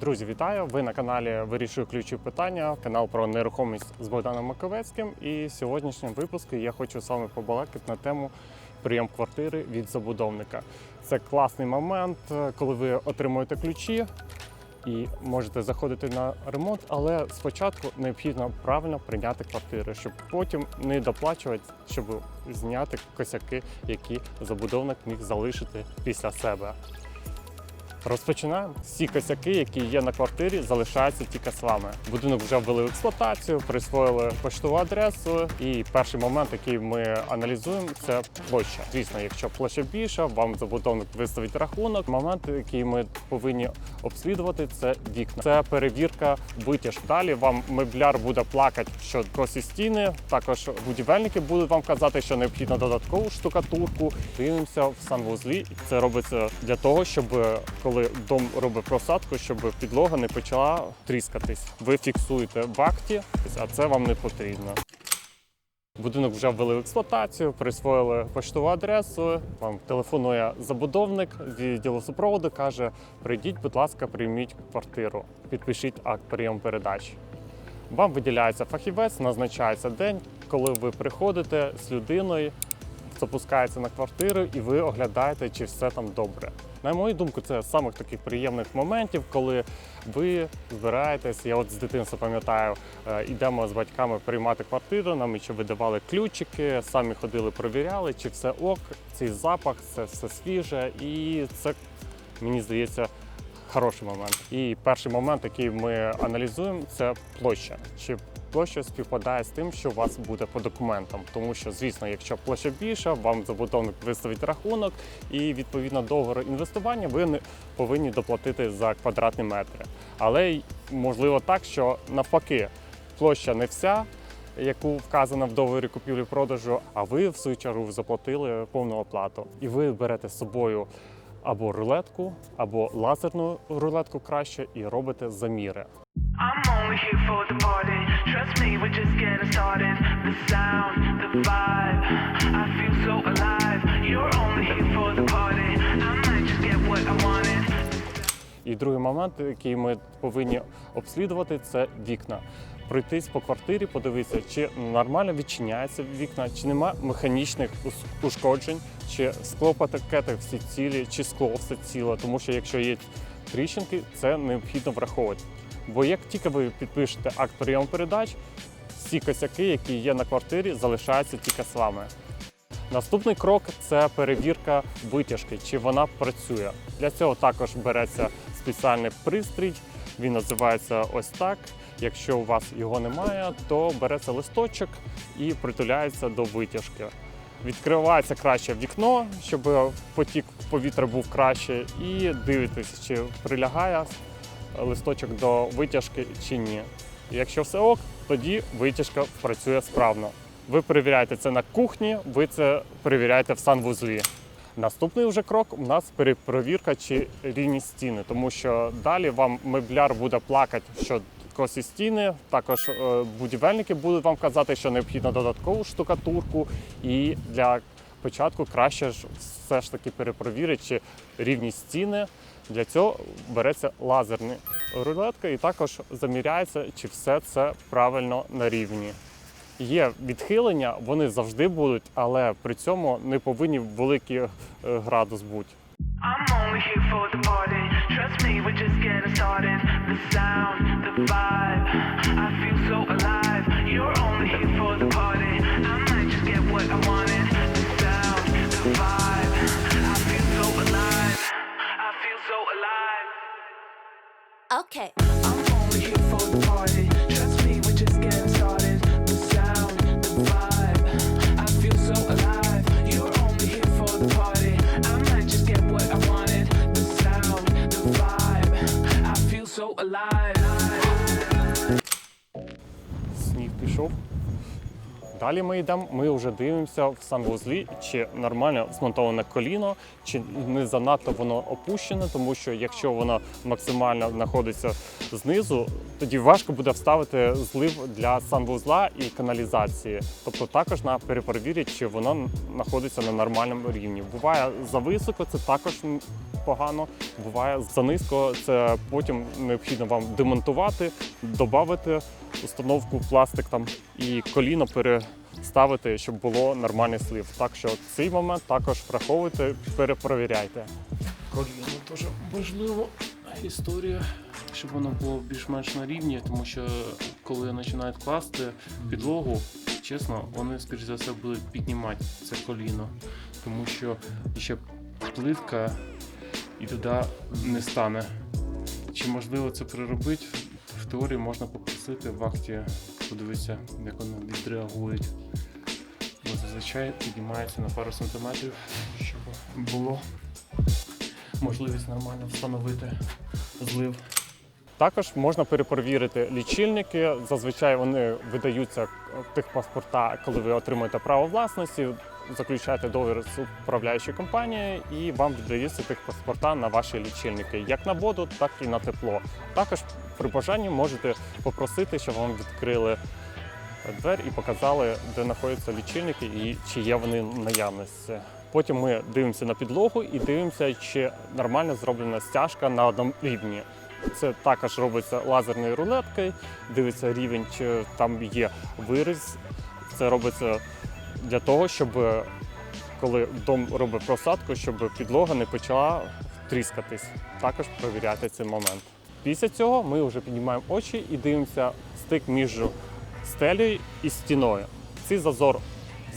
Друзі, вітаю! Ви на каналі Вирішую ключі питання, канал про нерухомість з Богданом Маковецьким. І в сьогоднішньому випуску я хочу з вами побалакати на тему прийом квартири від забудовника. Це класний момент, коли ви отримуєте ключі і можете заходити на ремонт, але спочатку необхідно правильно прийняти квартиру, щоб потім не доплачувати, щоб зняти косяки, які забудовник міг залишити після себе. Розпочинаємо. Всі косяки, які є на квартирі, залишаються тільки з вами. Будинок вже ввели в експлуатацію, присвоїли поштову адресу. І перший момент, який ми аналізуємо, це площа. Звісно, якщо площа більша, вам забудовник виставить рахунок. Момент, який ми повинні обслідувати, це вікна. Це перевірка витяжк. Далі вам мебляр буде плакати, що косі стіни. Також будівельники будуть вам казати, що необхідно додаткову штукатурку. Дивимося в санвузлі. Це робиться для того, щоб коли дом робить просадку, щоб підлога не почала тріскатись. Ви фіксуєте в акті, а це вам не потрібно. Будинок вже ввели в експлуатацію, присвоїли поштову адресу. Вам телефонує забудовник відділу супроводу, каже: прийдіть, будь ласка, прийміть квартиру, підпишіть акт прийом передач. Вам виділяється фахівець, назначається день, коли ви приходите з людиною, запускається на квартиру і ви оглядаєте, чи все там добре. На мою думку, це з самих таких приємних моментів, коли ви збираєтесь. Я от з дитинства пам'ятаю, е, йдемо з батьками приймати квартиру, нам ще видавали ключики, самі ходили, провіряли, чи все ок, цей запах, це все свіже, і це мені здається. Хороший момент. І перший момент, який ми аналізуємо, це площа. Чи площа співпадає з тим, що у вас буде по документам? Тому що, звісно, якщо площа більша, вам забудовник виставить рахунок, і відповідно договору інвестування ви не повинні доплатити за квадратні метри. Але можливо так, що навпаки, площа не вся. Яку вказано в договорі купівлі-продажу, а ви в свою чергу заплатили повну оплату, і ви берете з собою або рулетку, або лазерну рулетку краще, і робите заміри. I'm only here for the party. І другий момент, який ми повинні обслідувати, це вікна. Пройтись по квартирі, подивитися, чи нормально відчиняються вікна, чи нема механічних ушкоджень, чи склопакети всі цілі, чи скло все ціле. Тому що якщо є тріщинки, це необхідно враховувати. Бо як тільки ви підпишете акт прийому передач, всі косяки, які є на квартирі, залишаються тільки з вами. Наступний крок це перевірка витяжки, чи вона працює. Для цього також береться спеціальний пристрій. Він називається ось так. Якщо у вас його немає, то береться листочок і притуляється до витяжки. Відкривається краще вікно, щоб потік повітря був краще, і дивитесь, чи прилягає листочок до витяжки чи ні. Якщо все ок, тоді витяжка працює справно. Ви перевіряєте це на кухні, ви це перевіряєте в санвузлі. Наступний вже крок у нас перепровірка чи рівні стіни, тому що далі вам мебляр буде плакати, що косі стіни. Також е, будівельники будуть вам казати, що необхідно додаткову штукатурку, і для початку краще ж все ж таки перепровірити, чи рівні стіни. Для цього береться лазерна рулетка і також заміряється, чи все це правильно на рівні. Є відхилення, вони завжди будуть, але при цьому не повинні великий е, градус бути. Trust me, we're just getting started. The sound, the vibe, I feel so alive. Okay. Далі ми йдемо, ми вже дивимося в санвузлі, чи нормально змонтоване коліно, чи не занадто воно опущене, тому що якщо воно максимально знаходиться знизу, тоді важко буде вставити злив для санвузла і каналізації. Тобто також треба перепровірити, чи воно знаходиться на нормальному рівні. Буває зависоко, це також погано, буває занизько. Це потім необхідно вам демонтувати, додати установку пластик там і коліно переставити, щоб було нормальний слив. Так що цей момент також враховуйте, перепровіряйте. Коліно теж важлива історія, щоб воно було більш-менш на рівні, тому що коли починають класти підлогу, чесно, вони, скоріш за все, будуть піднімати це коліно, тому що ще плитка і туди не стане. Чи можливо це переробити? В теорії можна попросити в акті подивитися, як вони відреагують. Бо зазвичай піднімається на пару сантиметрів, щоб було можливість нормально встановити злив. Також можна перепровірити лічильники. Зазвичай вони видаються в тих паспорта, коли ви отримуєте право власності, заключаєте договір з управляючою компанією і вам віддаються тих паспорта на ваші лічильники, як на воду, так і на тепло. Також при бажанні можете попросити, щоб вам відкрили двері і показали, де знаходяться лічильники і чи є вони наявності. Потім ми дивимося на підлогу і дивимося, чи нормально зроблена стяжка на одному рівні. Це також робиться лазерною рулеткою, дивиться рівень, чи там є виріз. Це робиться для того, щоб е, коли дом робить просадку, щоб підлога не почала тріскатись. Також провіряти цей момент. Після цього ми вже піднімаємо очі і дивимося стик між стелею і стіною. Цей зазор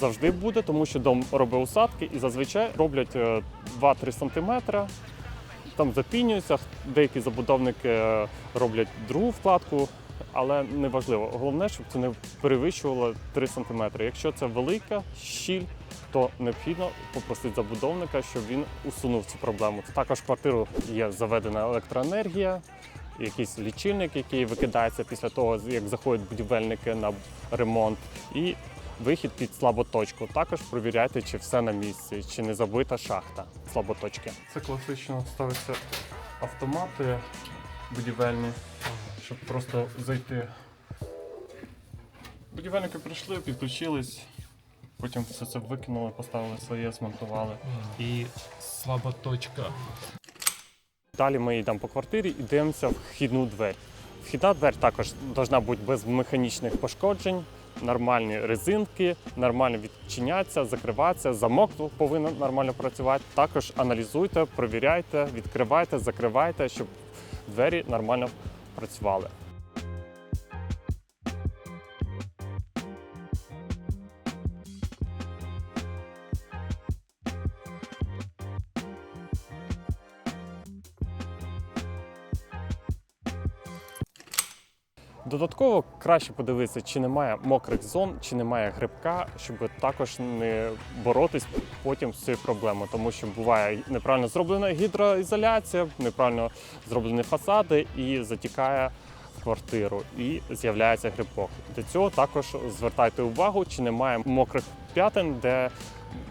завжди буде, тому що дом робить усадки і зазвичай роблять е, 2-3 см. Там запінюються, деякі забудовники е, роблять другу вкладку, але не важливо. Головне, щоб це не перевищувало 3 см. Якщо це велика щіль, то необхідно попросити забудовника, щоб він усунув цю проблему. Також в квартиру є заведена електроенергія, якийсь лічильник, який викидається після того, як заходять будівельники на ремонт, і вихід під слаботочку. Також провіряйте, чи все на місці, чи не забита шахта слаботочки. Це класично ставиться автомати будівельні, щоб просто зайти. Будівельники прийшли, підключились, потім все це викинули, поставили своє, змонтували. І слаба точка. Далі ми йдемо по квартирі і дивимося вхідну двері. Вхідна двері також повинна бути без механічних пошкоджень, нормальні резинки, нормально відчиняться, закриватися, замок повинен нормально працювати. Також аналізуйте, провіряйте, відкривайте, закривайте, щоб двері нормально працювали. Додатково краще подивитися, чи немає мокрих зон, чи немає грибка, щоб також не боротись потім з цією проблемою, тому що буває неправильно зроблена гідроізоляція, неправильно зроблені фасади і затікає в квартиру, і з'являється грибок. До цього також звертайте увагу, чи немає мокрих п'ятин, де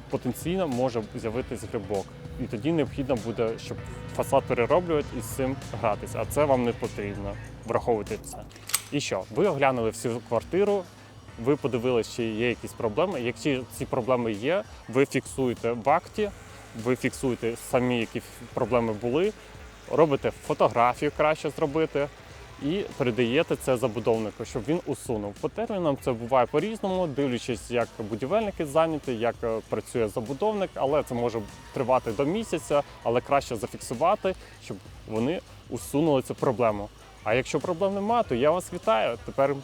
потенційно може з'явитись грибок. І тоді необхідно буде, щоб фасад перероблювати і з цим гратися. А це вам не потрібно. Враховуйте це. І що? Ви оглянули всю квартиру, ви подивилися, чи є якісь проблеми. Якщо ці проблеми є, ви фіксуєте в акті, ви фіксуєте самі, які проблеми були, робите фотографію краще зробити і передаєте це забудовнику, щоб він усунув. По термінам це буває по-різному, дивлячись, як будівельники зайняті, як е, працює забудовник, але це може тривати до місяця, але краще зафіксувати, щоб вони усунули цю проблему. А якщо проблем немає, то я вас вітаю. Тепер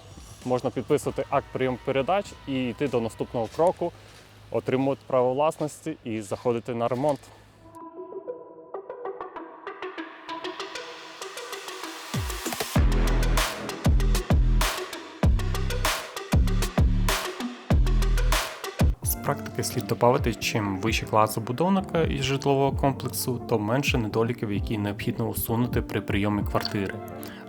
можна підписувати акт прийом передач і йти до наступного кроку, отримувати право власності і заходити на ремонт. Практики слід додати, чим вищий клас забудовника із житлового комплексу, то менше недоліків, які необхідно усунути при прийомі квартири.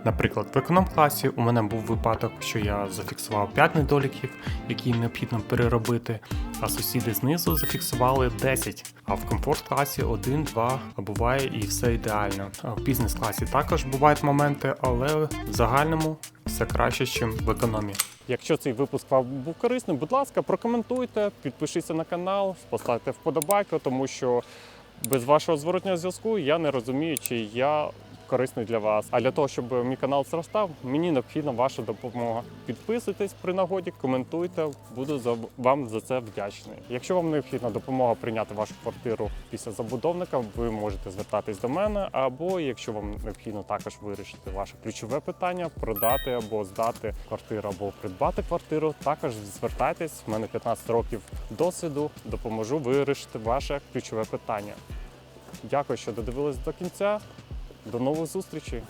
Наприклад, в економ-класі у мене був випадок, що я зафіксував 5 недоліків, які необхідно переробити, а сусіди знизу зафіксували 10, а в комфорт-класі 1, 2, а буває і все ідеально. А в бізнес-класі також бувають моменти, але в загальному все краще, ніж в економі. Якщо цей випуск вам був корисним, будь ласка, прокоментуйте, підпишіться на канал, поставте вподобайку, тому що Без вашого зворотнього зв'язку я не розумію, чи я корисний для вас. А для того, щоб мій канал зростав, мені необхідна ваша допомога. Підписуйтесь при нагоді, коментуйте, буду вам за це вдячний. Якщо вам необхідна допомога прийняти вашу квартиру після забудовника, ви можете звертатись до мене. Або якщо вам необхідно також вирішити ваше ключове питання, продати або здати квартиру, або придбати квартиру, також звертайтесь. У мене 15 років досвіду, допоможу вирішити ваше ключове питання. Дякую, що додивились до кінця. До нових зустрічей!